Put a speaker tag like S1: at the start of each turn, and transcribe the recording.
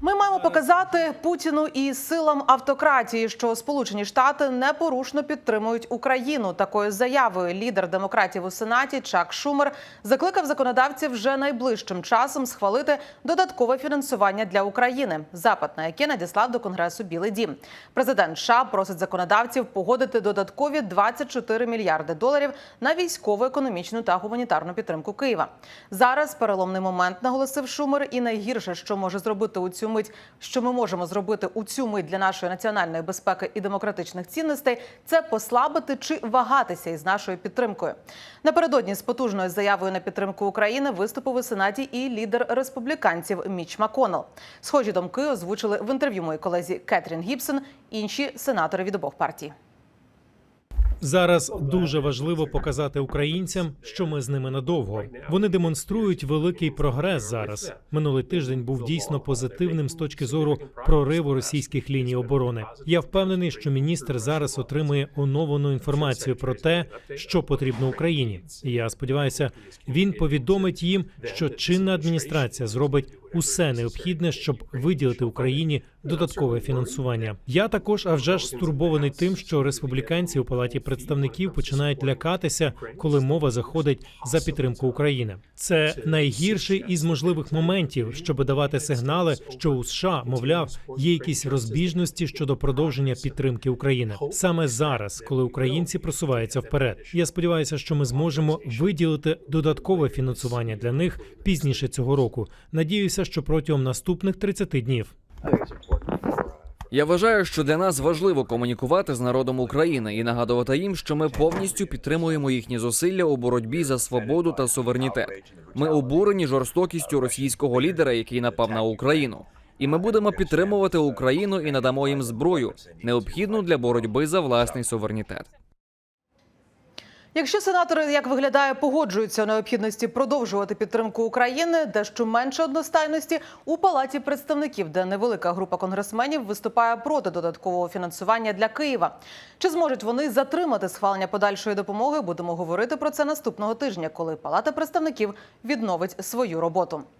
S1: Ми маємо показати Путіну і силам автократії, що Сполучені Штати непорушно підтримують Україну. Такою заявою лідер демократів у сенаті Чак Шумер закликав законодавців вже найближчим часом схвалити додаткове фінансування для України. Запит на яке надіслав до конгресу Білий Дім. Президент США просить законодавців погодити додаткові 24 мільярди доларів на військову, економічну та гуманітарну підтримку Києва. Зараз переломний момент наголосив Шумер, і найгірше, що може зробити у цю мить, що ми можемо зробити у цю мить для нашої національної безпеки і демократичних цінностей, це послабити чи вагатися із нашою підтримкою. Напередодні з потужною заявою на підтримку України виступив у сенаті і лідер республіканців Міч Маконел. Схожі думки озвучили в інтерв'ю моїй колезі Кетрін Гібсон, інші сенатори від обох партій.
S2: Зараз дуже важливо показати українцям, що ми з ними надовго. Вони демонструють великий прогрес зараз. Минулий тиждень був дійсно позитивним з точки зору прориву російських ліній оборони. Я впевнений, що міністр зараз отримує оновлену інформацію про те, що потрібно Україні. Я сподіваюся, він повідомить їм, що чинна адміністрація зробить усе необхідне, щоб виділити Україні додаткове фінансування. Я також, а вже ж стурбований тим, що республіканці у палаті представників починають лякатися, коли мова заходить за підтримку України. Це найгірший із можливих моментів, щоб давати сигнали, що у США, мовляв, є якісь розбіжності щодо продовження підтримки України саме зараз, коли українці просуваються вперед. Я сподіваюся, що ми зможемо виділити додаткове фінансування для них пізніше цього року. Надіюся, що протягом наступних 30 днів.
S3: Я вважаю, що для нас важливо комунікувати з народом України і нагадувати їм, що ми повністю підтримуємо їхні зусилля у боротьбі за свободу та суверенітет. Ми обурені жорстокістю російського лідера, який напав на Україну. І ми будемо підтримувати Україну і надамо їм зброю, необхідну для боротьби за власний суверенітет.
S1: Якщо сенатори, як виглядає, погоджуються у необхідності продовжувати підтримку України, дещо менше одностайності у палаті представників, де невелика група конгресменів виступає проти додаткового фінансування для Києва. Чи зможуть вони затримати схвалення подальшої допомоги? Будемо говорити про це наступного тижня, коли палата представників відновить свою роботу.